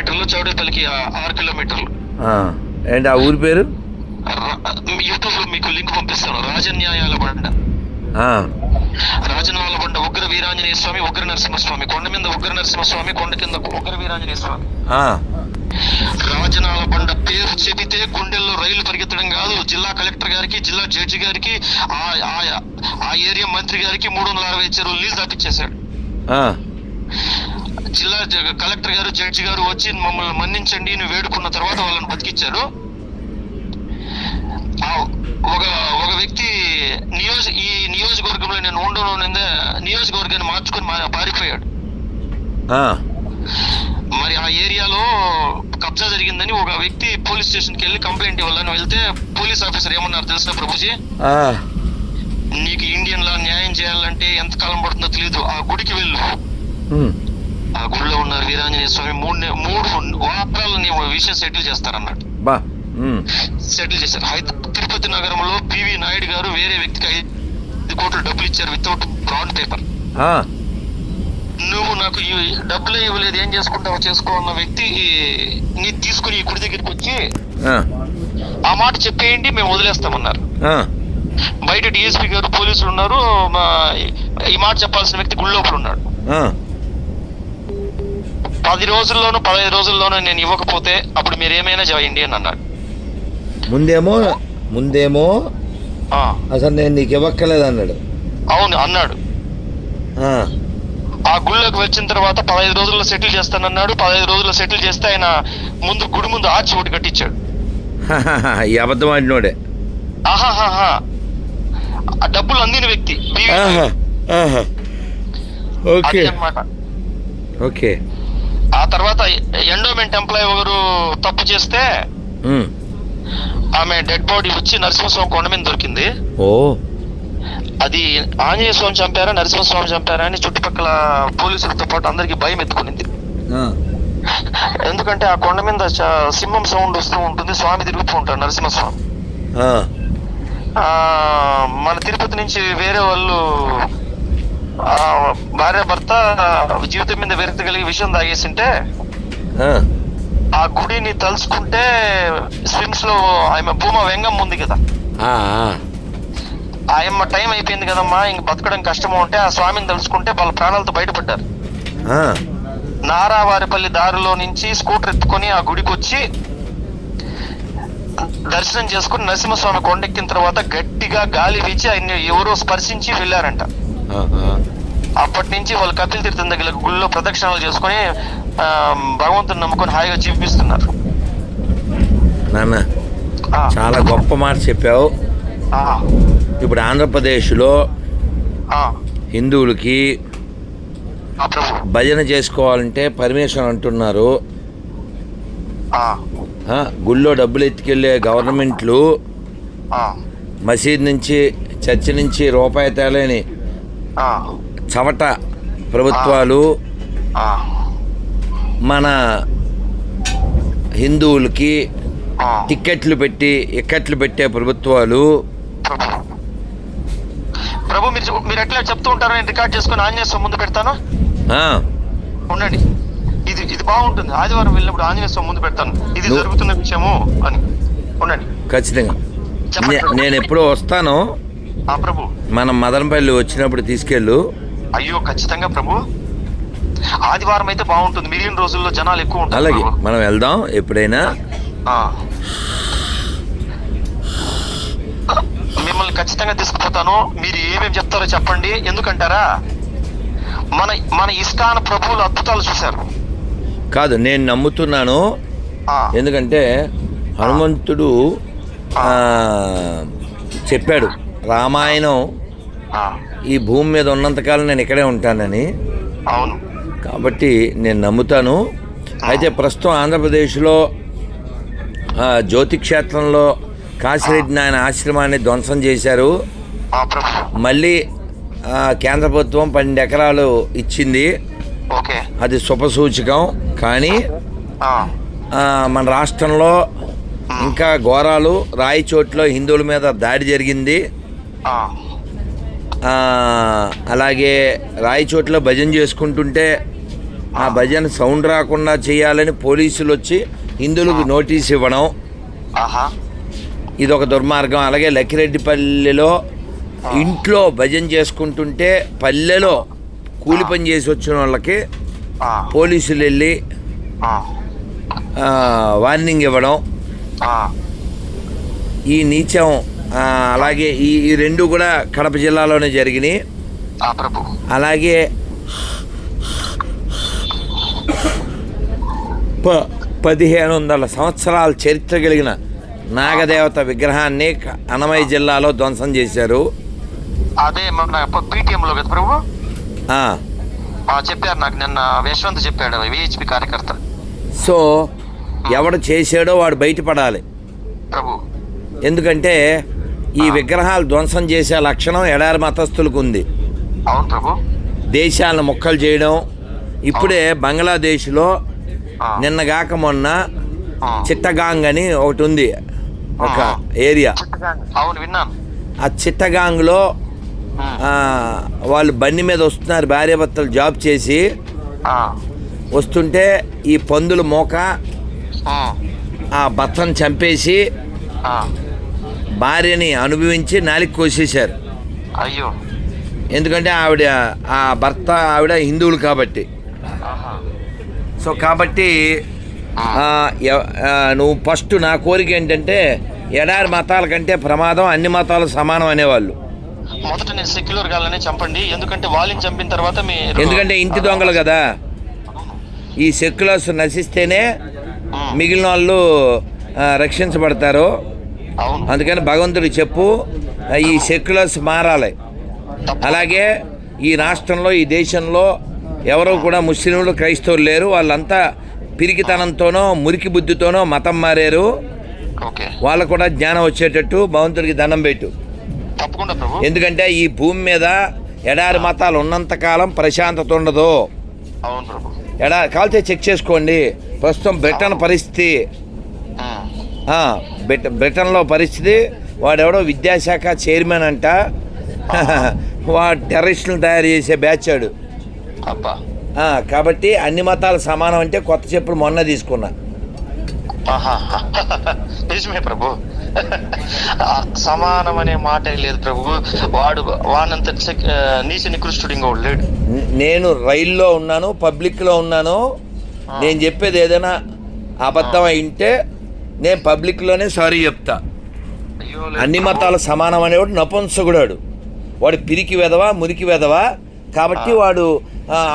కిలోమీటర్లు చౌడేపల్లికి ఆరు కిలోమీటర్లు. ఏంటి ఆ ఊరి పేరు? యూట్యూబ్లో మీకు లింక్ పంపిస్తాను. రాజన్యాయాల బండ రాజనాల బండ ఉగ్ర వీరాంజనేయ స్వామి ఉగ్ర నరసింహస్వామి కొండ మీద ఉగ్ర నరసింహస్వామి కొండ కింద ఉగ్ర వీరాంజనేయ స్వామి రాజనాల బండ పేరు చెబితే గుండెల్లో రైలు పరిగెత్తడం కాదు. జిల్లా కలెక్టర్ గారికి జిల్లా జడ్జి గారికి ఆ ఏరియా మంత్రి గారికి మూడు వందల అరవై చెరువులు లీజు ఆ, జిల్లా కలెక్టర్ గారు జడ్జి గారు వచ్చి మమ్మల్ని మన్నించండి అని వేడుకున్న తర్వాత వాళ్ళని బతికిచ్చారు. ఒక ఒక వ్యక్తి నియోజ ఈ నియోజకవర్గంలో నేను ఉండడం నియోజకవర్గాన్ని మార్చుకొని పారిపోయాడు. మరి ఆ ఏరియాలో కబ్జా జరిగిందని ఒక వ్యక్తి పోలీస్ స్టేషన్కి వెళ్ళి కంప్లైంట్ ఇవ్వాలని వెళ్తే పోలీస్ ఆఫీసర్ ఏమన్నారు తెలుసా ప్రభుజీ? నీకు ఇండియన్ లా న్యాయం చేయాలంటే ఎంత కాలం పడుతుందో తెలియదు ఆ గుడికి వెళ్ళు. ఆ గుడిలో ఉన్నారు వీరాంజనేయ స్వామి మూడు మూడు నీ విషయం సెటిల్ చేస్తారన్నాడు. బా సెటిల్ చేశారు. హైదరాబాద్ తిరుపతి నగరంలో పివి నాయుడు గారు వేరే వ్యక్తికి ఐదు కోట్లు డబ్బులు ఇచ్చారు వితౌట్ బాండ్ పేపర్ నువ్వు నాకు ఈ డబ్బులే ఇవ్వలేదు ఏం చేసుకుంటావో చేసుకో అన్న వ్యక్తి నీ తీసుకుని ఈ గుడి దగ్గరికి వచ్చి ఆ, మాట చెప్పేయండి మేము వదిలేస్తామన్నారు. బయట డిఎస్పీ గారు పోలీసులు ఉన్నారు ఈ మాట చెప్పాల్సిన వ్యక్తి గుడి లోపల ఉన్నాడు పది రోజుల్లోనూ పదహైదు రోజుల్లోనూ నేను ఇవ్వకపోతే అప్పుడు మీరు ఏమైనా చేయండి అని అన్నాడు ముందేమో ముందేమో అసలు నేను నీకు ఇవ్వక్కర్లేదు అన్నాడు. అవును అన్నాడు. ఆ, గుళ్ళోకి వచ్చిన తర్వాత పదహైదు రోజుల్లో సెటిల్ చేస్తానన్నాడు. పదహైదు రోజుల్లో సెటిల్ చేస్తే ఆయన ముందు గుడి ముందు ఆర్చి ఒకటి కట్టించాడు. ఈ అబద్ధం ఆడినోడే. ఆహాహాహా. ఆ డబ్బులు అందిన వ్యక్తి. ఓకే. ఓకే. ఆ తర్వాత ఎండోమెంట్ ఎంప్లాయ్ ఒకరు తప్పు చేస్తే ఆమె డెడ్ బాడీ వచ్చి నరసింహస్వామి కొండ మీద దొరికింది. ఓ. అది ఆంజనేయ స్వామి చంపారా నరసింహస్వామి చంపారా అని చుట్టుపక్కల పోలీసులతో పాటు అందరికి భయం ఎత్తుకునింది. ఎందుకంటే ఆ కొండ మీద చ- సింహం సౌండ్ వస్తూ ఉంటుంది స్వామి తిరుగుతూ ఉంటాడు నరసింహస్వామి. మన తిరుపతి నుంచి వేరే వాళ్ళు భార్య భర్త జీవితం మీద విరక్తి కలిగి విషయం తాగేసింటే ఆ, గుడిని తలుచుకుంటే స్విమ్స్లో ఆమె భూమ వెంగం ఉంది కదా. ఆయమ్మ టైం అయిపోయింది కదమ్మా ఇంక బతకడం కష్టము అంటే ఆ స్వామిని తలుచుకుంటే వాళ్ళ ప్రాణాలతో బయటపడ్డారు. నారావారిపల్లి దారిలో నుంచి స్కూటర్ ఎత్తుకొని ఆ గుడికి వచ్చి దర్శనం చేసుకుని నరసింహస్వామి కొండెక్కిన తర్వాత గట్టిగా గాలి వీచి ఆయన ఎవరో స్పర్శించి వెళ్ళారంట. అప్పటి నుంచి వాళ్ళు కపిల్ తీర్థం దగ్గర గుళ్ళో ప్రదక్షిణాలు చేసుకొని భగవంతుని నమ్ముకొని హాయిగా జీవిస్తున్నారు. నాన్న చాలా గొప్ప మాట చెప్పావు. ఇప్పుడు ఆంధ్రప్రదేశ్లో హిందువులకి భజన చేసుకోవాలంటే పర్మిషన్ అంటున్నారు. గుళ్ళో డబ్బులు ఎత్తుకెళ్ళే గవర్నమెంట్లు మసీద్ నుంచి చర్చి నుంచి రూపాయి తేలేని చవట ప్రభుత్వాలు మన హిందువులకి టిక్కెట్లు పెట్టి ఇక్కట్లు పెట్టే ప్రభుత్వాలు ప్రభు మీరు మీరు ఎట్లా చెప్తూ ఉంటారో నేను రికార్డ్ చేసుకొని ఆంజనేయ స్వామి ముందు పెడతాను. ఉండండి. ఇది ఇది బాగుంటుంది. ఆదివారం వెళ్ళినప్పుడు ఆంజనేయ స్వామి ముందు పెడతాను. ఇది జరుగుతున్న విషయము అని. ఉండండి. ఖచ్చితంగా. నేను ఎప్పుడో వస్తాను. ఆ ప్రభు. మనం మదనపల్లి వచ్చినప్పుడు తీసుకెళ్ళు. అయ్యో ఖచ్చితంగా ప్రభు. ఆదివారం అయితే బాగుంటుంది. మిగిలిన రోజుల్లో జనాలు ఎక్కువ ఉంటారు అలాగే ప్రభు. మనం వెళ్దాం ఎప్పుడైనా. ఆ. మిమ్మల్ని ఖచ్చితంగా తీసుకుపోతాను. మీరు ఏమేమి చెప్తారో చెప్పండి. ఎందుకంటారా? మన మన ఇష్టాన ప్రభువులు అద్భుతాలు చూశారు. కాదు నేను నమ్ముతున్నాను. ఆ, ఎందుకంటే హనుమంతుడు ఆ, చెప్పాడు. రామాయణం ఆ, ఈ భూమి మీద ఉన్నంతకాలం నేను ఇక్కడే ఉంటానని. అవును. కాబట్టి నేను నమ్ముతాను. అయితే ప్రస్తుతం ఆంధ్రప్రదేశ్లో జ్యోతి క్షేత్రంలో కాశిరెడ్డి నాయన ఆశ్రమాన్ని ధ్వంసం చేశారు. మళ్ళీ కేంద్ర ప్రభుత్వం పన్నెండు ఎకరాలు ఇచ్చింది. అది శుభసూచకం. కానీ మన రాష్ట్రంలో ఇంకా ఘోరాలు. రాయచోట్లో హిందువుల మీద దాడి జరిగింది. అలాగే రాయచోట్లో భజన చేసుకుంటుంటే ఆ భజన సౌండ్ రాకుండా చేయాలని పోలీసులు వచ్చి హిందువులకు నోటీస్ ఇవ్వడం. ఇది ఒక దుర్మార్గం. అలాగే లక్కిరెడ్డిపల్లిలో ఇంట్లో భజన చేసుకుంటుంటే పల్లెలో కూలి పని చేసి వచ్చిన వాళ్ళకి పోలీసులు వెళ్ళి వార్నింగ్ ఇవ్వడం. ఈ నీచం అలాగే ఈ ఈ రెండు కూడా కడప జిల్లాలోనే జరిగినాయి. ఆ ప్రభు. అలాగే ప పదిహేను వందల సంవత్సరాల చరిత్ర కలిగిన నాగదేవత విగ్రహాన్ని అన్నమయ్య జిల్లాలో ధ్వంసం చేశారు. అదే మన పీటీఎం లో కదా ప్రభు? చెప్పారు నాకు నిన్న యశ్వంత్ చెప్పాడు విహెచ్పి కార్యకర్త. సో ఎవడు చేసాడో వాడు బయటపడాలి. ప్రభు. ఎందుకంటే ఈ విగ్రహాలు ధ్వంసం చేసే లక్షణం ఎడారి మతస్థులకు ఉంది దేశాలను ముక్కలు చేయడం ఇప్పుడే బంగ్లాదేశ్లో నిన్నగాక మొన్న. చిట్టగాంగ్ అని ఒకటి ఉంది ఒక ఏరియా. ఆ చిట్టగాంగ్లో వాళ్ళు బండి మీద వస్తున్నారు భార్యాభర్తలు జాబ్ చేసి. వస్తుంటే ఈ పందుల మోక ఆ. భర్తను చంపేసి భార్యని అనుభవించి నాలికి కోసేశారు. అయ్యో. ఎందుకంటే ఆవిడ ఆ భర్త ఆవిడ హిందువులు కాబట్టి. సో కాబట్టి నువ్వు ఫస్ట్ నా కోరిక ఏంటంటే ఎడారి మతాల కంటే ప్రమాదం అన్ని మతాలు సమానం అనేవాళ్ళు. మొదట నేను సెక్యులర్ గాలని చంపండి ఎందుకంటే వాళ్ళని చంపిన తర్వాత మీ ఎందుకంటే ఇంటి దొంగలు కదా. ఈ సెక్యులర్స్ నశిస్తేనే మిగిలిన వాళ్ళు రక్షించబడతారు. అందుకని భగవంతుడు చెప్పు ఈ సెక్యులర్స్ మారాలి. అలాగే ఈ రాష్ట్రంలో ఈ దేశంలో ఎవరు కూడా ముస్లింలు క్రైస్తవులు లేరు. వాళ్ళంతా పిరికితనంతోనో మురికి బుద్ధితోనో మతం మారారు. వాళ్ళకు కూడా జ్ఞానం వచ్చేటట్టు భగవంతుడికి దండం పెట్టు. ఎందుకంటే ఈ భూమి మీద ఎడారి మతాలు ఉన్నంతకాలం ప్రశాంతత ఉండదు. ఎడా కాల్తే చెక్ చేసుకోండి. ప్రస్తుతం బ్రిటన్ పరిస్థితి బ్రిట బ్రిటన్లో పరిస్థితి వాడెవడో విద్యాశాఖ చైర్మన్ అంట. వాడు టెర్రరిస్టులు తయారు చేసే బ్యాచ్ వాడు. కాబట్టి అన్ని మతాలు సమానం అంటే కొత్త చెప్పులు మొన్న తీసుకున్నా. నిజమే ప్రభు. సమానం అనే మాట లేదు ప్రభు. వాడు వానంత ఆ, నీచ నికృష్టుడు ఇంకోడు లేడు. నేను రైల్లో ఉన్నాను పబ్లిక్లో ఉన్నాను. నేను చెప్పేది ఏదైనా అబద్ధం అయింటే నేను పబ్లిక్లోనే సారీ చెప్తా. అన్ని. మతాలు సమానం అనేవాడు నపుంసకుడాడు. వాడు పిరికి వెదవా మురికి వెదవా కాబట్టి వాడు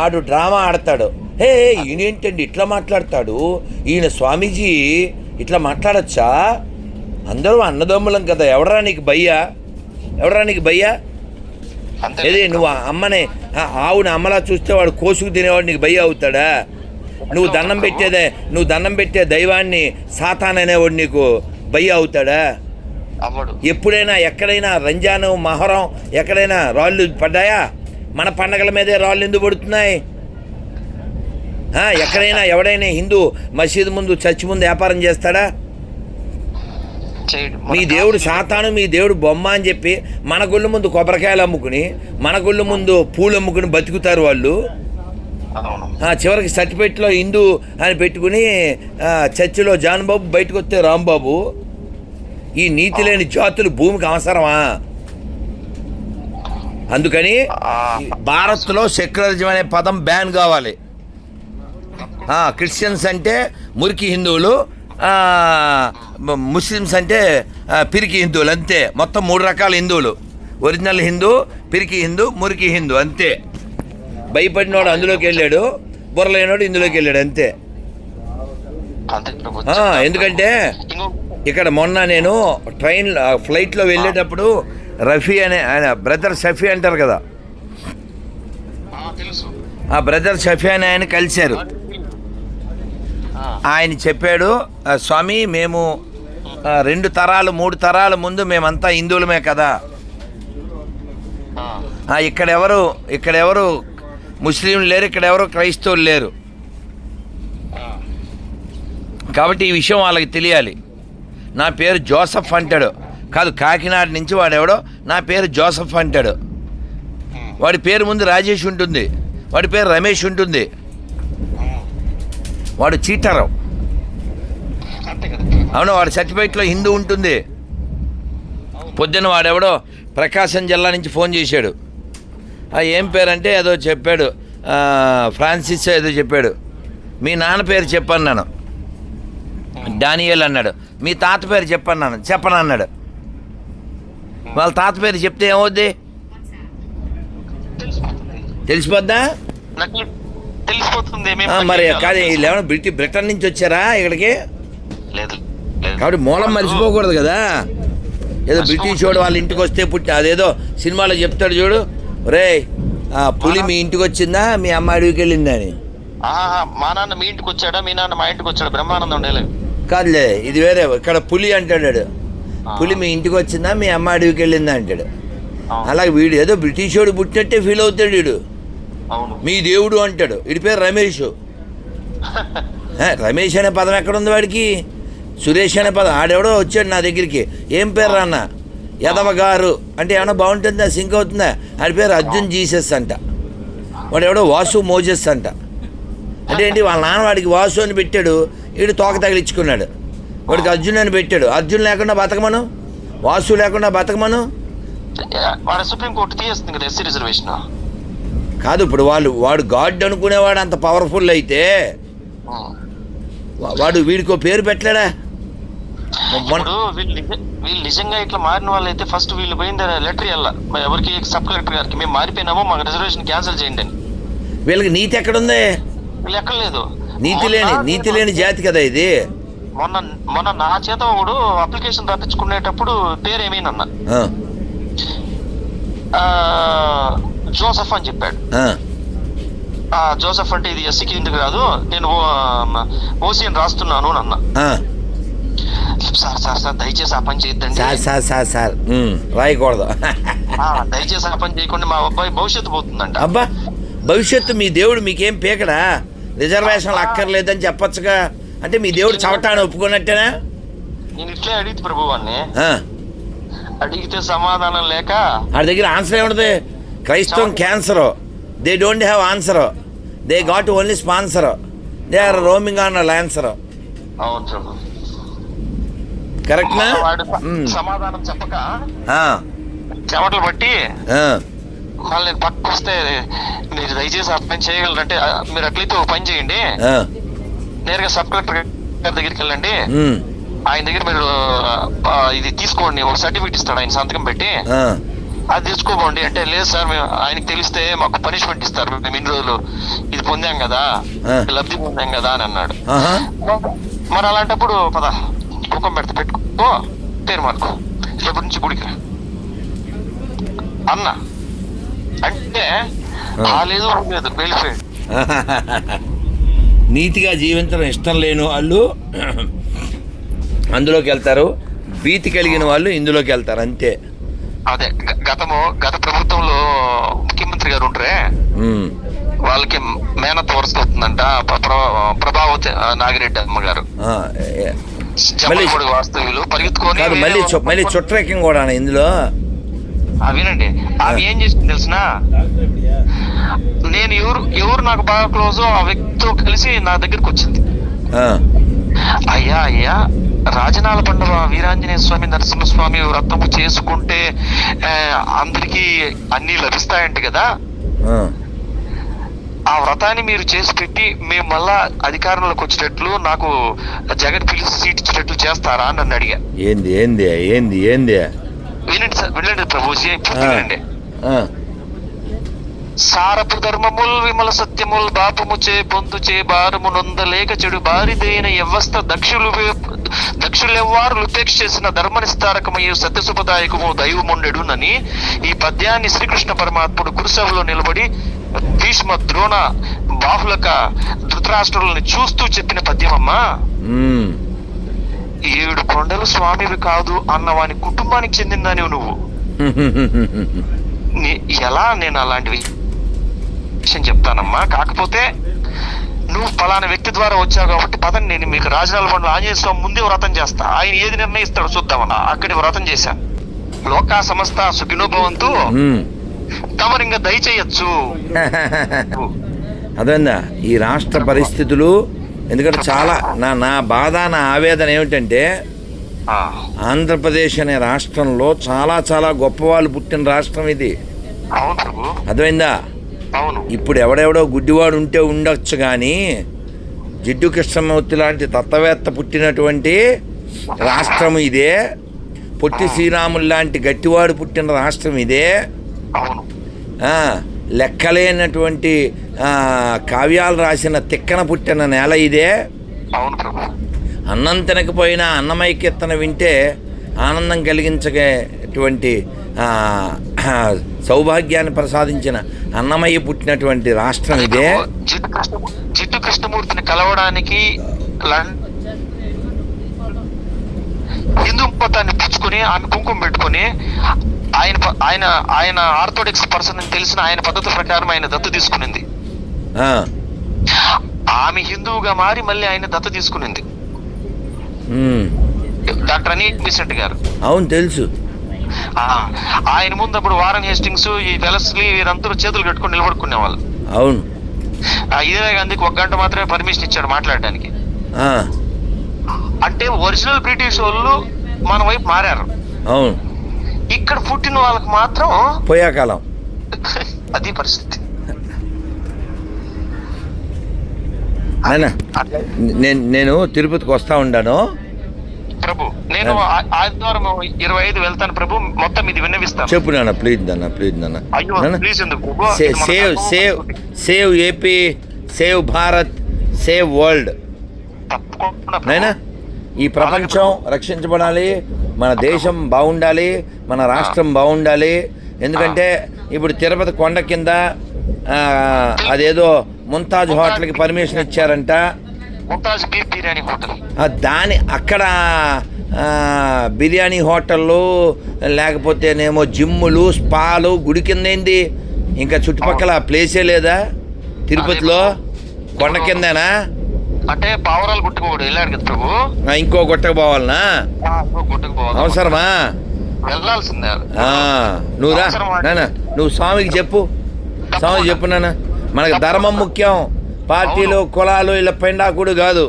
ఆడు డ్రామా ఆడతాడు. హే ఈయనేంటండి ఇట్లా మాట్లాడతాడు? ఈయన స్వామీజీ ఇట్లా మాట్లాడచ్చా? అందరూ అన్నదమ్ములం కదా ఎవడరా నీకు భయ్యా? ఎవడరా నీకు భయ్యా? అంతే ఏది నువ్వు అమ్మని ఆవుని అమ్మలా చూస్తే వాడు కోసుకు తినేవాడు నీకు భయ్య అవుతాడా? నువ్వు దండం పెట్టేదే నువ్వు దండం పెట్టే దైవాన్ని సాతాన్ అనేవాడు నీకు భయ్య అవుతాడా? ఎప్పుడైనా ఎక్కడైనా రంజాను మహరం ఎక్కడైనా రాళ్ళు పడ్డాయా? మన పండగల మీదే రాళ్ళు ఎందుకు పడుతున్నాయి? ఎక్కడైనా ఎవడైనా హిందూ మసీదు ముందు చర్చి ముందు వ్యాపారం చేస్తాడా? మీ దేవుడు సాతాను మీ దేవుడు బొమ్మ అని చెప్పి మన గుళ్ళు ముందు కొబ్బరికాయలు అమ్ముకుని మన గుళ్ళు ముందు పూలు అమ్ముకుని బతుకుతారు వాళ్ళు. చివరికి సర్టిఫికెట్లో హిందూ అని పెట్టుకుని చర్చిలో జాన్ బాబు బయటకు వస్తే రాంబాబు ఈ నీతి లేని జాతులు భూమికి అవసరమా? అందుకని భారత్లో సెక్యులరిజం అనే పదం బ్యాన్ కావాలి. క్రిస్టియన్స్ అంటే మురికి హిందువులు ముస్లిమ్స్ అంటే పిరికి హిందువులు అంతే. మొత్తం మూడు రకాల హిందువులు. ఒరిజినల్ హిందూ పిరికి హిందూ మురికి హిందూ అంతే. భయపడినోడు అందులోకి వెళ్ళాడు బుర్రలేనోడు ఇందులోకి వెళ్ళాడు అంతే. ఎందుకంటే ఇంకో ఇక్కడ మొన్న నేను ట్రైన్ ఫ్లైట్లో వెళ్ళేటప్పుడు రఫీ అనే ఆయన బ్రదర్ షఫీ అంటారు కదా. ఆ, బ్రదర్ షఫీ అని ఆయన కలిశారు. ఆయన చెప్పాడు "ఆ, స్వామి మేము రెండు తరాలు మూడు తరాల ముందు మేమంతా హిందువులమే కదా. ఆ, ఆ, ఇక్కడెవరు ఇక్కడెవరు ముస్లింలు లేరు ఇక్కడ ఎవరో క్రైస్తవులు లేరు. కాబట్టి ఈ విషయం వాళ్ళకి తెలియాలి. నా పేరు జోసఫ్ అంటాడు. కాదు కాకినాడ నుంచి వాడెవడో నా పేరు జోసఫ్ అంటాడు. వాడి పేరు ముందు రాజేష్ ఉంటుంది. వాడి పేరు రమేష్ ఉంటుంది. వాడు చీటరావు. అవును వాడి సర్టిఫికేట్లో హిందూ ఉంటుంది. పొద్దున్న వాడెవడో? ప్రకాశం జిల్లా నుంచి ఫోన్ చేశాడు. ఏం పేరంటే ఏదో చెప్పాడు. ఫ్రాన్సిస్ ఏదో చెప్పాడు. మీ నాన్న పేరు చెప్పన్నాను. డానియల్ అన్నాడు. మీ తాత పేరు చెప్పన్నాను. చెప్పను అన్నాడు వాళ్ళ తాత పేరు చెప్తే ఏమవుద్ది? తెలిసిపోద్దా? మరి. కాదు బ్రిటి బ్రిటన్ నుంచి వచ్చారా ఇక్కడికి. కాబట్టి మూలం మర్చిపోకూడదు కదా. ఏదో బ్రిటిష్ వాడు వాళ్ళ ఇంటికి వస్తే పుట్టి అదేదో సినిమాలో చెప్తాడు చూడు. రే పులి మీ ఇంటికి వచ్చిందా? మీ అమ్మ అడవికి వెళ్ళిందా అని మా నాన్న మీ ఇంటికి వచ్చాడా? మీ నాన్న మా ఇంటికి వచ్చాడు. బ్రహ్మానందం ఉండేలే. కాదులే ఇది వేరే. ఇక్కడ పులి అంటాడు. పులి మీ ఇంటికి వచ్చిందా? మీ అమ్మ అడవికి వెళ్ళిందా అంటాడు. అలాగే వీడు ఏదో బ్రిటిష్ వాడు పుట్టినట్టే ఫీల్ అవుతాడు వీడు. మీ దేవుడు అంటాడు. వీడి పేరు రమేష్. రమేష్ అనే పదం ఎక్కడ ఉంది వాడికి? సురేష్ అనే పదం. ఆడెవడో వచ్చాడు నా దగ్గరికి. ఏం పేరు అన్న యదవ గారు. అంటే ఏమైనా బాగుంటుందా? సింక్ అవుతుందా? ఆడి పేరు అర్జున్ జీసస్ అంట. వాడు ఎవడో వాసు మోజెస్ అంట. అంటే ఏంటి? వాళ్ళ నాన్న వాడికి వాసు అని పెట్టాడు. వీడు తోక తగిలించుకున్నాడు. వాడికి అర్జున్ అని పెట్టాడు. అర్జున్ లేకుండా బతకమను? వాసు లేకుండా బతకమను? వాడ సుప్రీంకోర్టు తీయేస్తుంది కదా ఎస్సీ రిజర్వేషన్. కాదు ఇప్పుడు వాళ్ళు వాడు గాడ్ అనుకునేవాడు అంత పవర్ఫుల్ అయితే. వాడు వీడికో పేరు పెట్టలేడా? ఇప్పుడు వీళ్ళు వీళ్ళు నిజంగా ఇట్లా మారిన వాళ్ళు అయితే ఫస్ట్ వీళ్ళు పోయింది లెటర్ ఇవ్వాల ఎవరికి సబ్ కలెక్టర్ గారికి? మేము మారిపోయినామో మాకు రిజర్వేషన్ క్యాన్సిల్ చేయండి అని. వీళ్ళకి నీతి ఎక్కడుంది? వీళ్ళు ఎక్కలేదు నీతి లేని నీతి లేని జాతి కదా ఇది. మొన్న మొన్న నా చేత ఒకడు అప్లికేషన్ తప్పించుకునేటప్పుడు పేరు ఏమైనా జోసఫ్ అని చెప్పాడు. జోసఫ్ అంటే ఇది ఎస్సీకి ఎందుకు కాదు నేను ఓసీ అని రాస్తున్నాను అని అన్న. సార్ సార్ సార్ దయచేసి ఆ పని చేయొద్దండి. Sir sir sir sir. ఉమ్, రాయకూడదు. ఆ, దయచేసి ఆ పని చేయకుండా మా అబ్బాయి భవిష్యత్తు పోతుందంట. అబ్బా భవిష్యత్తు మీ దేవుడు మీకేం పీకడా? రిజర్వేషన్లు అక్కర్లేదని చెప్పొచ్చుగా. అంటే మీ దేవుడు చవటాన్ని ఒప్పుకున్నట్టేనా? నేను ఇట్లే అడిగితే ప్రభు వాడిని ఆ, అడిగితే సమాధానం లేక ఆడి దగ్గర ఆన్సర్ ఏముంటుంది క్రైస్తవం cancer. They don't have answer they got only sponsor they are roaming on lancer అవును ప్రభు. కరెక్ట్నా వాడు. సమాధానం చెప్పక చెమటలు బట్టి మళ్ళీ నేను వస్తే మీరు దయచేసి ఆ పని చేయగలరంటే "ఆ, మీరు అట్లయితే ఒక పని చేయండి. నేరుగా సబ్ కలెక్టర్ గారి దగ్గరికి వెళ్ళండి. ఆయన దగ్గర మీరు ఇది తీసుకోండి. ఒక సర్టిఫికేట్ ఇస్తాడు ఆయన సంతకం పెట్టి. అది తీసుకోకండి. అంటే లేదు సార్ మేము ఆయనకి తెలిస్తే మాకు పనిష్మెంట్ ఇస్తారు. మేము ఇన్ని రోజులు ఇది పొందాం కదా. లబ్ధి పొందాం కదా అని అన్నాడు. మరి అలాంటప్పుడు పద. కుక్కం పెడితే పెట్టుకో. పేరు మార్కు. రేపటి నుంచి గుడికి రా. అన్న అంటే లేదు లేదు వెళ్ళిపోయాడు. నీతిగా జీవించడం ఇష్టం లేని వాళ్ళు అందులోకి వెళ్తారు. భీతి కలిగిన వాళ్ళు ఇందులోకి వెళ్తారు అంతే. అదే గతము గత ప్రభుత్వంలో ముఖ్యమంత్రి గారు ఉంటారే వాళ్ళకి మేనత్ వరుస వస్తుందంట ప్ర- ప్ర- ప్రభావతి నాగిరెడ్డి అమ్మగారు. జమ్మలమూడి వాస్తవ్యులు. పరిగెత్తుకొని కాదు మళ్ళీ చు- మళ్ళీ కూడా ఇందులో? ఆ, వినండి. ఆమె ఏం చేసింది తెలిసిన? నేను ఎవరు ఎవరు నాకు బాగా క్లోజ్ ఆ వ్యక్తితో కలిసి నా దగ్గరికి వచ్చింది. ఆ, అయ్యా అయ్యా రాజనాల పండుగ వీరాంజనేయ స్వామి నరసింహస్వామి వ్రతము చేసుకుంటే ఆ, అందరికీ అన్ని లభిస్తాయంట కదా? ఆ, ఆ వ్రతాన్ని మీరు చేసి పెట్టి మేము మళ్ళా అధికారంలోకి వచ్చేటట్లు నాకు జగన్ పిలిచి సీట్ ఇచ్చేటట్లు చేస్తారా అని నన్ను అడిగా. ఏంది ఏంది ఏంది ఏంది? వినండి సార్ వినండి ప్రభుజీ వినండి. సారపు ధర్మముల్ విమల సత్యముల్ బాపముచే పొందుచే భారము నొందలేక చెడు బారిదైన వ్యవస్థ దక్షులు దక్షులెవ్వారు ఉపేక్ష చేసిన ధర్మనిస్తారకమయ్యు సత్యశుభదాయకము దైవముండెడునని ఈ పద్యాన్ని శ్రీకృష్ణ పరమాత్ముడు కురుసభలో నిలబడి భీష్మ ద్రోణ బాహులక ధృతరాష్ట్రులని చూస్తూ చెప్పిన పద్యమమ్మా. ఏడు కొండలు స్వామివి కాదు అన్న వాని కుటుంబానికి చెందిందని నువ్వు. ఎలా నేను అలాంటివి విషయం చెప్తానమ్మా. కాకపోతే నువ్వు ఫలానా వ్యక్తి ద్వారా వచ్చావు కాబట్టి పదండి నేను మీకు రాజనాల పండు ఆంజనేయ స్వామి ముందే వ్రతం చేస్తా. ఆయన ఏది నిర్ణయిస్తాడో చూద్దామన్నా. అక్కడి వ్రతం చేశాను. లోకా సమస్త సుఖినోభవంతు. తమరింగా దయచేయచ్చు. అదేందా ఈ రాష్ట్ర పరిస్థితులు ఎందుకంటే చాలా నా నా బాధ నా ఆవేదన ఏమిటంటే ఆంధ్రప్రదేశ్ అనే రాష్ట్రంలో చాలా చాలా గొప్పవాళ్ళు పుట్టిన రాష్ట్రం ఇది. అర్థమైందా? ఇప్పుడు ఎవడెవడో గుడ్డివాడు ఉంటే ఉండొచ్చు కానీ జిడ్డు కృష్ణమూర్తి లాంటి తత్వవేత్త పుట్టినటువంటి రాష్ట్రం ఇదే. పొట్టి శ్రీరాములు లాంటి గట్టివాడు పుట్టిన రాష్ట్రం ఇదే. అవును. లెక్కలేనటువంటి కావ్యాలు రాసిన తిక్కన పుట్టిన నేల ఇదే. అవును ప్రభు అన్నం తినకపోయినా అన్నమయ కీర్తన వింటే ఆనందం కలిగించగేటువంటి సౌభాగ్యాన్ని ప్రసాదించిన అన్నమయ్య పుట్టినటువంటి రాష్ట్రం ఇదే. జిడ్డు కృష్ణమూర్తిని కలవడానికి హిందూ మతాన్ని పుచ్చుకొని ఆమె కుంకుమ పెట్టుకొని ఆయన ఆయన ఆయన ఆర్థోడాక్స్ పర్సన్ అని తెలిసిన ఆయన పద్ధతి ప్రకారం ఆయన దత్తు తీసుకునింది. ఆ, ఆమె హిందువుగా మారి మళ్ళీ ఆయన దత్తు తీసుకునింది. డాక్టర్ అనీట్ మిసెంట్ గారు. అవును తెలుసు. ఆ, ఆయన ముందు అప్పుడు వారన్ హేస్టింగ్స్ ఈ వెలస్లీ వీరందరూ చేతులు కట్టుకొని నిలబడుకునే వాళ్ళు అవును ఇందిరా గాంధీకి ఒక గంట మాత్రమే పర్మిషన్ ఇచ్చాడు మాట్లాడడానికి. అంటే ఒరిజినల్ బ్రిటిష్ వాళ్ళు మన వైపు మారారు. అవును. ఇక్కడ పుట్టిన వాళ్ళకి మాత్రం పోయాకాలం. అది పరిస్థితి. ఆయన నేను నేను తిరుపతికి వస్తా ఉండాను. ప్రభు నేను ఆదివారం ఇరవై ఐదు వెళ్తాను ప్రభు మొత్తం ఇది విన్నవిస్తాను. చెప్పు నాన్న ప్లీజ్ నాన్న ప్లీజ్ నాన్న. Save. Save save AP save Bharat save world. తప్పకుండా ఈ ప్రపంచం రక్షించబడాలి మన దేశం బాగుండాలి మన రాష్ట్రం బాగుండాలి. ఎందుకంటే ఇప్పుడు తిరుపతి కొండ కింద అదేదో ముంతాజ్ హోటల్కి పర్మిషన్ ఇచ్చారంట. Mumtaz beef biryani hotel. ఆ, దాని అక్కడ బిర్యానీ హోటళ్ళు లేకపోతేనేమో జిమ్ములు స్పాలు గుడి కింద ఏంది? ఇంకా చుట్టుపక్కల ప్లేసే లేదా? తిరుపతిలో కొండ కిందేనా? అంటే పావురాలు గుట్టుకోడు వెళ్ళాడు కదా ప్రభు. ఇంకో గుట్టకు పోవాలనా? గుట్టుకు పోవాలి. అవసరమా? వెళ్ళాల్సిందే నువ్వు రా? నాన్న నువ్వు స్వామికి చెప్పు. స్వామికి చెప్పు నాన్న. మనకు ధర్మం ముఖ్యం. పార్టీలు కులాలు ఇలా పెండాకుడు కాదు.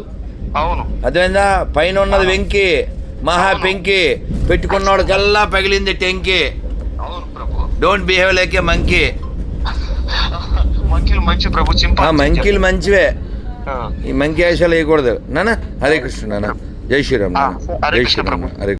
అవును. అదేందా పైన ఉన్నది వెంకి మహా పెంకి. పెట్టుకున్నోడు కల్లా పగిలింది టెంకి. Don't behave like a monkey మంకీలు మంచి ప్రభు మంకీలు మంచివే. ఈ మంకీ వేషాలు వేయకూడదు. నాన్న హరే కృష్ణ నాన్న జై శ్రీరామ్ నాన్న జై కృష్ణ శ్రీరామ్. హరే